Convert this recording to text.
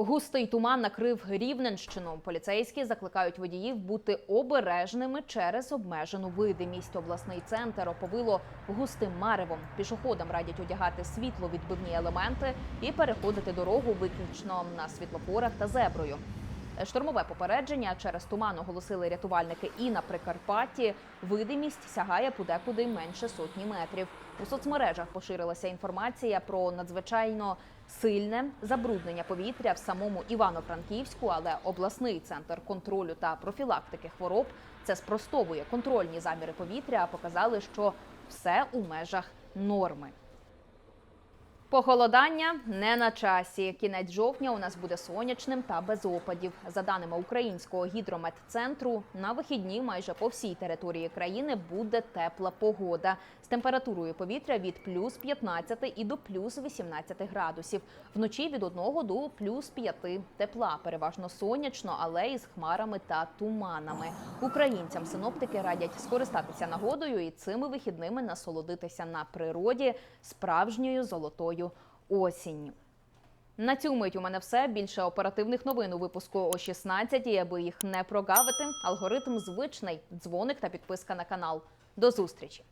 Густий туман накрив Рівненщину. Поліцейські закликають водіїв бути обережними через обмежену видимість. Обласний центр оповило густим маревом. Пішоходам радять одягати світловідбивні елементи і переходити дорогу виключно на світлофорах та зеброю. Штормове попередження через туман оголосили рятувальники і на Прикарпатті. Видимість сягає подекуди менше сотні метрів. У соцмережах поширилася інформація про надзвичайно сильне забруднення повітря в самому Івано-Франківську, але обласний центр контролю та профілактики хвороб це спростовує контрольні заміри повітря. Показали, що все у межах норми. Похолодання не на часі. Кінець жовтня у нас буде сонячним та без опадів. За даними українського гідрометцентру, на вихідні майже по всій території країни буде тепла погода з температурою повітря від плюс 15 і до плюс 18 градусів. Вночі від 1 до плюс 5 тепла. Переважно сонячно, але із хмарами та туманами. Українцям синоптики радять скористатися нагодою і цими вихідними насолодитися на природі справжньою золотою осінню. На цю мить у мене все. Більше оперативних новин у випуску о 16 Аби їх не прогавити, алгоритм звичний дзвоник та підписка на канал. До зустрічі!